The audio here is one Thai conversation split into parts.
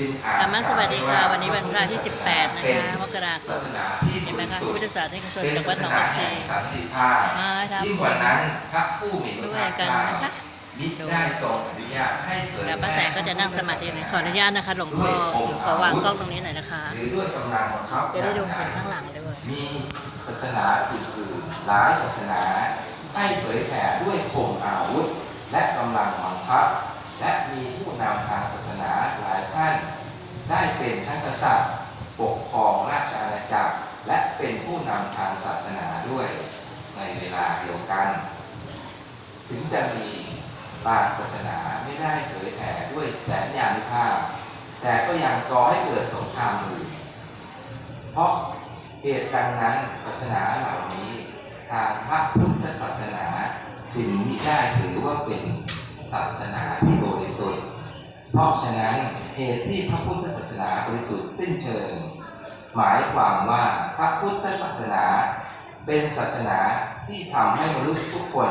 จึงอาจธรรมะสวัสดีค่ะ วันนี้วันพระที่ 18 นะคะเป็นมกราคศามสนาที่เห็นไหมคะบริสุทธิ์พุทธศาสนิกชนเป็นจากวัดหนองศาบัสวชีนาแห่งสันติภาพมาทำยิ่งกว่านั้นพระผู้มีพระด้วยภาคกันเจ้านะคะมิได้ทรงอนุญาตให้เกิดเดี๋ยวป้าแสงก็จะนั่งสมาธิเลยขออนุญาตนะคะหลวงพ่อขอวางกล้องตรงนี้หน่อยนะคะหรือด้วยกำลังบังคับจะได้ดูอย่เห็นใข้างหลังด้วยมีศาสนาอื่นๆหลายศาสนาให้เผยแผ่ด้วยข่มอาวุธ และกำลังบังคับ และมีผู้นำทางศาสนาหลายท่านได้เป็นทั้งกษัตริย์ปกครองราชอาณาจักร และเป็นผู้นำทางศาสนาด้วยในเวลาเดียวกัน ถึงจะมีบางศาสนาไม่ได้เผยแผ่ด้วยแสนยานุภาพ แต่ก็ยังก่อให้เกิดสงครามมือเพราะเหตุดังนั้นศาสนาเหล่านี้ทางพระพุทธศาสนาจึงมิได้ถือว่าเป็นศาสนาที่ เพราะฉะนั้นเหตุที่พระพุทธศาสนาบริสุทธิ์สิ้นเชิง หมายความว่าพระพุทธศาสนา เป็นศาสนาที่ทำให้มนุษย์ทุกคน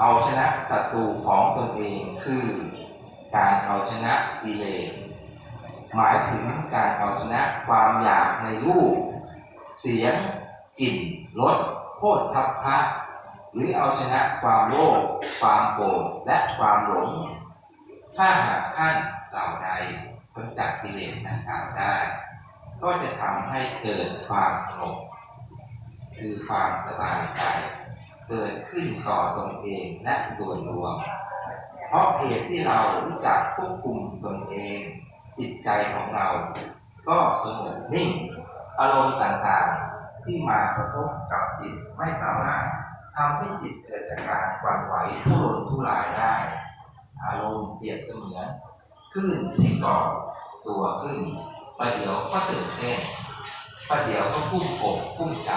เอาชนะศัตรูของตนเองคือ การเอาชนะกิเลสหมายถึงการเอาชนะความอยากในรูป เสียงกลิ่นรสโคตรทัพพะหรือเอาชนะความโลภความโกรธและความหลง ถ้าหากท่านเหล่าใดพ้นจากกิเลสนั้นกล่าวได้ ก็จะทำให้เกิดความสงบคือความสบายใจเกิดขึ้นต่อตนเองและส่วนรวม เพราะเหตุที่เรารู้จักควบคุมตนเอง จิตใจของเรา ก็สงบนิ่ง อารมณ์ต่างๆ ที่มากระทบกับจิตไม่สามารถทำให้จิตเกิดอาการหวั่นไหวทุรนทุรายได้ อารมณ์เปรียบเสมือนคลื่นที่ก่อตัวขึ้นประเดี๋ยวก็ตื่นเต้นประเดี๋ยวก็พุ่งอกพุ่งใจ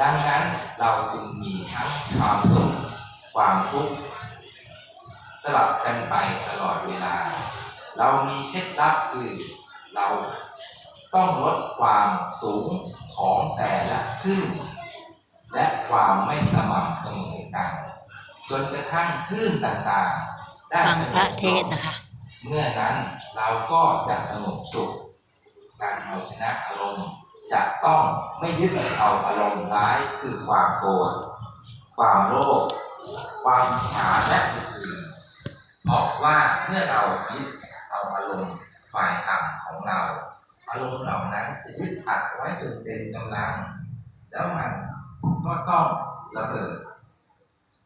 ดังนั้นเราจึงมีทั้งความสุขความทุกข์สลับกันไปตลอดเวลา เรามีเคล็ดลับคือเราต้องลดความสูงของแต่ละคลื่นและความไม่สม่ำเสมอกัน จนกระทั่งคลื่นต่างๆ ฟังสพระบเทศน์นะคะ เมื่อนั้นเราก็จะสงบสุข การเอาชนะอารมณ์จะต้องไม่ยึดเอาอารมณ์ร้ายคือความโกรธความโลภความหาและอื่นๆเพราะว่าเมื่อเรายึดเอาอารมณ์ฝ่ายต่ำของเรา อารมณ์เหล่านั้นจะยึดอัดไว้จนเต็มกำลัง แล้วมันก็ต้องระเบิด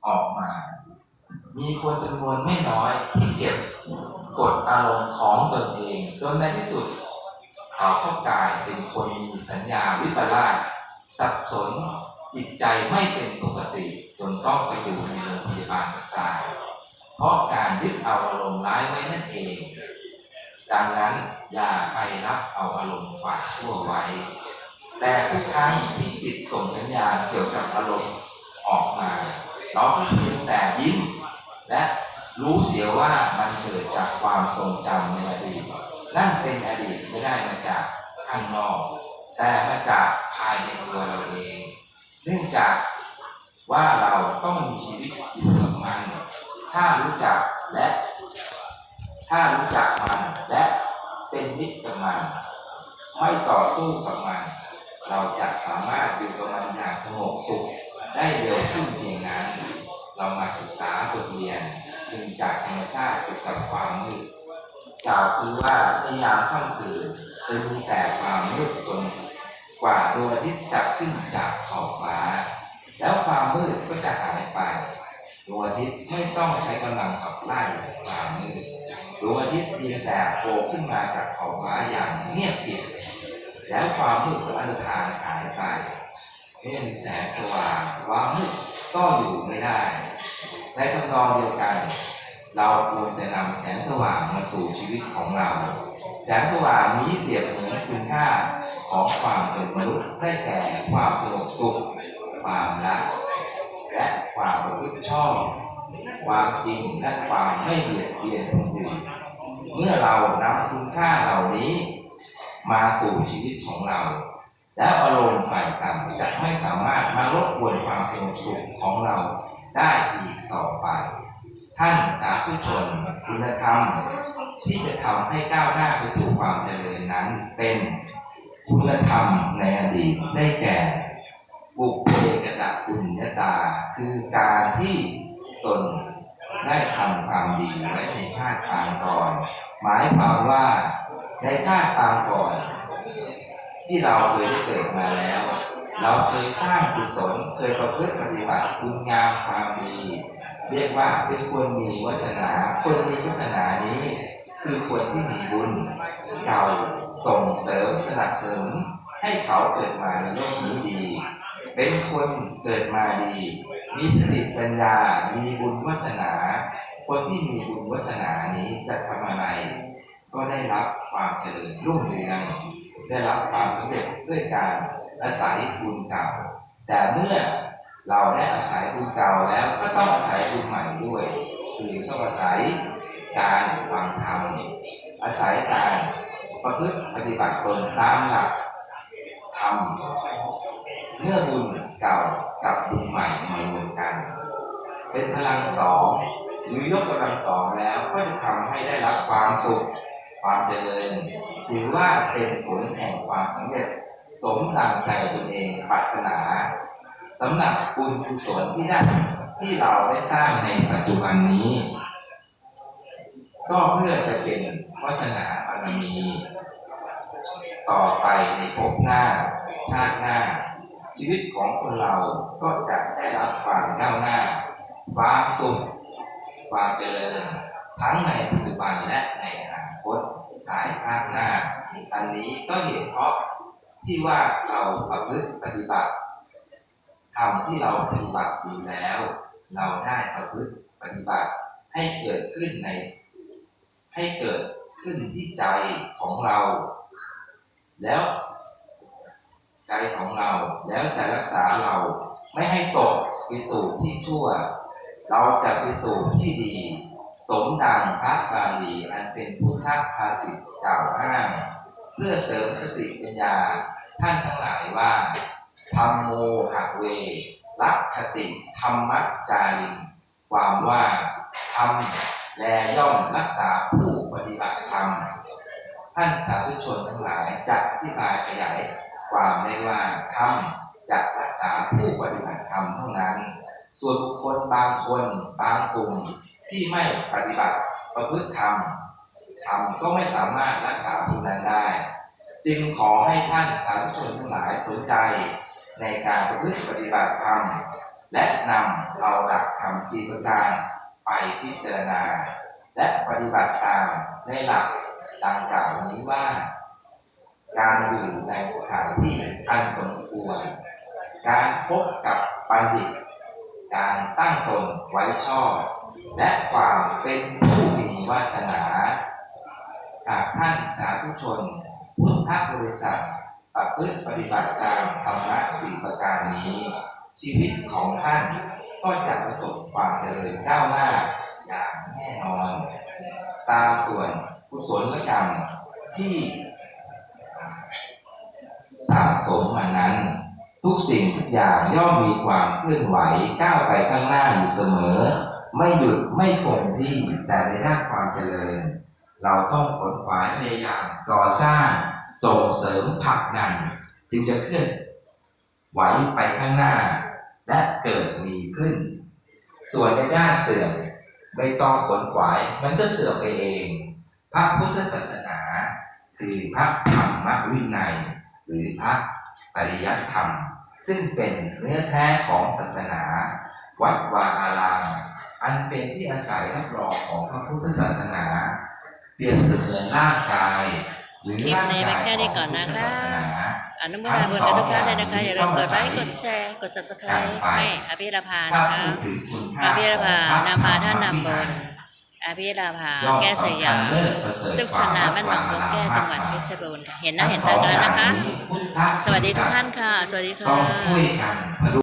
ออกมา มีคนจำนวนไม่น้อยที่เก็บกดอารมณ์ของตนเอง จนในที่สุดเขาก็กลายเป็นคนมีสัญญาวิปลาสสับสนจิตใจไม่เป็นปกติจนต้องไปอยู่ในโรงพยาบาลประสาทเพราะการยึดเอาอารมณ์ร้ายไว้นั่นเอง ดังนั้นอย่าไปรับเอาอารมณ์ฝ่ายชั่วไว้ แต่ทุกครั้งที่จิตส่งสัญญาเกี่ยวกับอารมณ์ออกมาเราเพียงแต่ยิ้ม และรู้เสียว่ามันเกิดจากความทรงจำในอดีตนั่นเป็นอดีตไม่ได้มาจากข้างนอก แต่มาจากภายในตัวเราเอง เนื่องจากว่าเราต้องมีชีวิตอยู่กับมัน ถ้ารู้จักและ ถ้ารู้จักมันและเป็นมิตรกับมัน ไม่ต่อสู้กับมัน เราจะสามารถอยู่กับมันอย่างสงบสุขได้เร็วขึ้นเพียงนั้น เรามาศึกษาบทเรียนหนึ่งจากธรรมชาติเกี่ยวกับความมืดกล่าวคือว่าในยามค่ำคืนจะมีแต่ความมืดจนกว่าดวงอาทิตย์จะขึ้นจากขอบฟ้า แล้วความมืดก็จะหายไปดวงอาทิตย์ไม่ต้องใช้กำลังขับไล่ความมืดดวงอาทิตย์เพียงแต่โผล่ขึ้นมาจากขอบฟ้าอย่างเงียบเกียบแล้วความมืดก็อันตรานหายไปไม่อมีแสงสว่างความมืด ก็อยู่ไม่ได้ในทำนองเดียวกัน เราควรจะนำแสงสว่างมาสู่ชีวิตของเรา แสงสว่างนี้เปรียบเหมือนคุณค่าของความเป็นมนุษย์ได้แก่ความสงบสุขความรักและความประพฤติชอบความจริงและความไม่เบียดเบียนคนอื่นเมื่อเรานำคุณค่าเหล่านี้ มาสู่ชีวิตของเรา แล้วอารมณ์ฝ่ายต่ำจะไม่สามารถมารบกวนความสงบสุขของเราได้อีกต่อไป ท่านสาธุชนคุณธรรม ที่จะทำให้ก้าวหน้าไปสู่ความเจริญนั้นเป็นคุณธรรมในอดีตได้แก่บุพเพกตะปุญญาตา คือการที่ตนได้ทำความดีไว้ในชาติปางก่อน หมายความว่าในชาติปางก่อน ที่เราเคยได้เกิดมาแล้ว เราเคยสร้างกุศลเคยประพฤติปฏิบัติคุณงามความดี เรียกว่าเป็นคนมีวาสนา คนมีวาสนานี้ คือคนที่มีบุญเก่าส่งเสริมสนับสนุนให้เขาเกิดมาในโลกนี้ดี เป็นคนเกิดมาดี มีสติปัญญา มีบุญวาสนา คนที่มีบุญวาสนานี้จะทำอะไร ก็ได้รับความเจริญรุ่งเรือง ได้รับความสำเร็จด้วยการอาศัยบุญเก่า แต่เมื่อเราได้อาศัยบุญเก่าแล้วก็ต้องอาศัยบุญใหม่ด้วย คือต้องอาศัยการฟังธรรมอาศัยการประพฤติปฏิบัติตนตามหลักธรรมเมื่อบุญเก่ากับบุญใหม่มารวมกัน เป็นพลังสองหรือยกกำลังสองแล้วก็จะทำให้ได้รับความสุขความเจริญ ถือว่าเป็นผลแห่งความสำเร็จ สมดังใจตนเองปรารถนาสำหรับบุญกุศลที่ได้ที่เราได้สร้างในปัจจุบันนี้ ก็เพื่อจะเป็นวาสนาบารมี ต่อไปในภพหน้า ชาติหน้า ชีวิตของคนเราก็จะได้รับความก้าวหน้าความสุขความเจริญทั้งในปัจจุบันและในอนาคต ภายภาคหน้า อันนี้ก็เหตุเพราะที่ว่าเราประพฤติปฏิบัติทำที่เราปฏิบัติดีแล้ว เราได้ประพฤติปฏิบัติให้เกิดขึ้นใน ให้เกิดขึ้นที่ใจของเรา แล้วใจของเราแล้วจะรักษาเราไม่ให้ตกไปสู่ที่ชั่ว เราจะไปสู่ที่ดี สมดังพระบาลีอันเป็นพุทธภาษิตกล่าวอ้างเพื่อเสริมสติปัญญาท่านทั้งหลายว่าธรรมโมหะเวรักคติธรรมจารินความว่าธรรมแลย่อมรักษาผู้ปฏิบัติธรรมท่านสาธุชนทั้งหลายจะอธิบายขยายความได้ว่าธรรมจะรักษาผู้ปฏิบัติธรรมเท่านั้น ส่วนบุคคลบางคนบางกลุ่ม ที่ไม่ปฏิบัติประพฤติธรรมธรรมก็ไม่สามารถรักษาผู้นั้นได้ จึงขอให้ท่านสาธุชนทั้งหลายสนใจ ในการประพฤติปฏิบัติธรรมและนำเอาหลักธรรมสี่ประการไปพิจารณา และปฏิบัติตามในหลักดังกล่าวนี้ว่า การอยู่ในสถานที่อันสมควร การพบกับบัณฑิต การตั้งตนไว้ชอบ และความเป็นผู้มีวาสนาหากท่านสาธุชน พุทธบริษัทประพฤติปฏิบัติตามธรรมะสี่ประการนี้ ชีวิตของท่านก็จะประสบความเจริญก้าวหน้าอย่างแน่นอน ตามส่วนกุศลกรรมที่สะสมมานั้น ทุกสิ่งทุกอย่างย่อมมีความเคลื่อนไหวก้าวไปข้างหน้าอยู่เสมอ ไม่หยุดไม่คงที่แต่ในด้านความเจริญ เราต้องขนขวายพยายามก่อสร้าง ส่งเสริมผลักดัน จึงจะเคลื่อนไหวไปข้างหน้า และเกิดมีขึ้น ส่วนในด้านเสื่อมไม่ต้องขนขวายมันก็เสื่อมไปเอง พระพุทธศาสนา คือพระธรรมวินัย หรือพระปริยัติธรรม ซึ่งเป็นเนื้อแท้ของศาสนา วัดวาอาราม อันเป็นที่อาศัยรับรองของพระพุทธศาสนา เปรียบเสมือนร่างกาย หรือคลิปร่างนี้กายไปแค่นี้ก่อนนะคะอนุโมทนาบุญกับทุกท่านเลยนะคะอย่าลืมกดไลค์กดแชร์กด subscribe ให้อภิรพาถ้านะคะพูดถึงคุณอค่าภิรพาของนำพาท่านนำบพระนอภิรพาย่อมแก้สยามสำคัญเลิศประเสริฐตึกชนาบ้านหนองบงแก้จังหวัดเพชรบูรณ์ค่ะเห็นหน้าเห็นตากันแล้วนะคะพุทธสวัสดีทุกท่านค่ะ สวัสดีค่ะต้องช่วยกัน